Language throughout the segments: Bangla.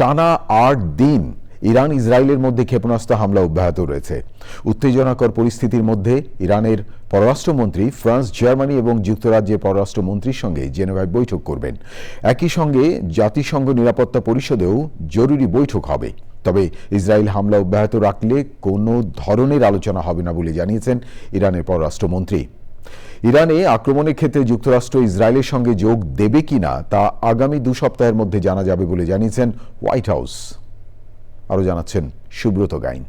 টানা আট দিন ইরান ইসরায়েলের মধ্যে ক্ষেপণাস্ত্র হামলা অব্যাহত রয়েছে। উত্তেজনাকর পরিস্থিতির মধ্যে ইরানের পররাষ্ট্রমন্ত্রী ফ্রান্স, জার্মানি এবং যুক্তরাজ্যের পররাষ্ট্রমন্ত্রীর সঙ্গে জেনেভায় বৈঠক করবেন। একই সঙ্গে জাতিসংঘ নিরাপত্তা পরিষদেও জরুরি বৈঠক হবে। তবে ইসরায়েল হামলা অব্যাহত রাখলে কোনো ধরনের আলোচনা হবে না বলে জানিয়েছেন ইরানের পররাষ্ট্রমন্ত্রী। ইরানে আক্রমণের ক্ষেত্রে যুক্তরাষ্ট্র ইসরায়েলের সঙ্গে যোগ দেবে কিনা তা আগামী দু সপ্তাহের মধ্যে জানা যাবে বলে জানিয়েছেন হোয়াইট হাউস। আরও জানাচ্ছেন সুব্রত গাইন।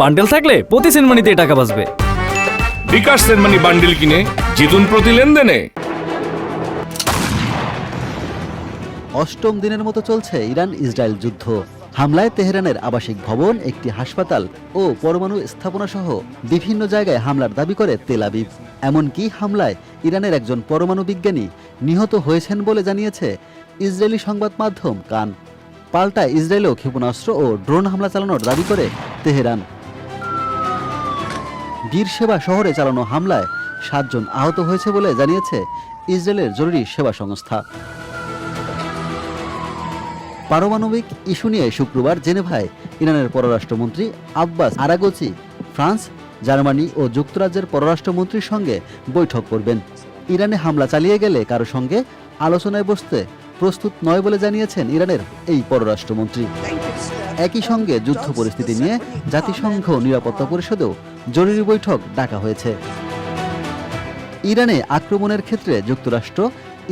বান্ডেল থাকলে প্রতি সেনমানিতে টাকা বাঁচবে। বিকাশ সেনমানি বান্ডিল কিনে জিতুন প্রতি লেনদেনে। অষ্টম দিনের মতো চলছে ইরান ইসরায়েল যুদ্ধ। হামলায় তেহরানের আবাসিক ভবন, একটি হাসপাতাল ও পরমাণু স্থাপনা সহ বিভিন্ন জায়গায় হামলার দাবি করে তেল আবিব। এমনকি হামলায় ইরানের একজন পরমাণু বিজ্ঞানী নিহত হয়েছেন বলে জানিয়েছে ইসরায়েলি সংবাদ মাধ্যম কান। পাল্টা ইসরায়েলেও ক্ষেপণাস্ত্র ও ড্রোন হামলা চালানোর দাবি করে তেহরান। বীরসেবা শহরে চালানো হামলায় সাতজন আহত হয়েছে বলে জানিয়েছে ইসরায়েলের জরুরি সেবা সংস্থা। পারমাণবিক ইস্যু নিয়ে শুক্রবার জেনেভায় ইরানের পররাষ্ট্রমন্ত্রী আব্বাস আরাগোচি, ফ্রান্স, জার্মানি ও যুক্তরাজ্যের পররাষ্ট্রমন্ত্রীর সঙ্গে বৈঠক করবেন। ইরানে হামলা চালিয়ে গেলে কারও সঙ্গে আলোচনায় বসতে প্রস্তুত নয় বলে জানিয়েছেন ইরানের এই পররাষ্ট্রমন্ত্রী। একই সঙ্গে যুদ্ধ পরিস্থিতি নিয়ে জাতিসংঘ নিরাপত্তা পরিষদেও জরুরি বৈঠক ডাকা হয়েছে। ইরানে আক্রমণের ক্ষেত্রে যুক্তরাষ্ট্র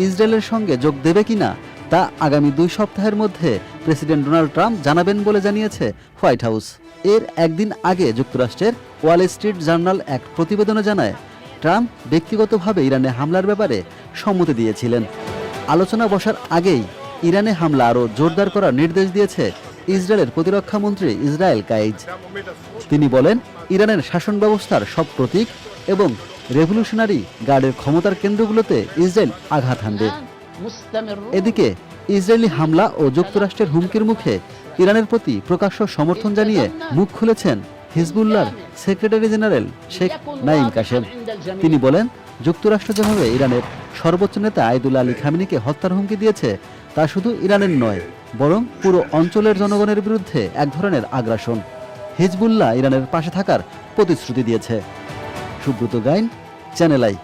ইসরায়েলের সঙ্গে যোগ দেবে কিনা তা আগামী দুই সপ্তাহের মধ্যে প্রেসিডেন্ট ডোনাল্ড ট্রাম্প জানাবেন বলে জানিয়েছে হোয়াইট হাউস। এর একদিন আগে যুক্তরাষ্ট্রের ওয়াল স্ট্রিট জার্নাল এক প্রতিবেদনে জানায়, ট্রাম্প ব্যক্তিগতভাবে ইরানে হামলার ব্যাপারে সম্মতি দিয়েছিলেন। আলোচনা বসার আগেই ইরানে হামলা আরও জোরদার করার নির্দেশ দিয়েছে ইসরায়েলের প্রতিরক্ষা মন্ত্রী ইসরায়েল কাইজ। তিনি বলেন, ইরানের শাসন ব্যবস্থার সব প্রতীক এবং রেভলিউশনারি গার্ডের ক্ষমতার কেন্দ্রগুলোতে ইসরায়েল আঘাত হানবে। এদিকে ইসরায়েলি হামলা ও যুক্তরাষ্ট্রের হুমকির মুখে ইরানের প্রতি প্রকাশ্য সমর্থন জানিয়ে মুখ খুলেছেন হিজবুল্লাহর secretary general Sheikh Naim Qassem. তিনি বলেন যুক্তরাষ্ট্র যেভাবে ইরানের সর্বোচ্চ নেতা আইদুল্লা আলী খামিনিকে হত্যার হুমকি দিয়েছে তা শুধু ইরানের নয় বরং পুরো অঞ্চলের জনগণের বিরুদ্ধে এক ধরনের আগ্রাসন। হিজবুল্লাহ ইরানের পাশে থাকার প্রতিশ্রুতি দিয়েছে। Subrata Gain channel I.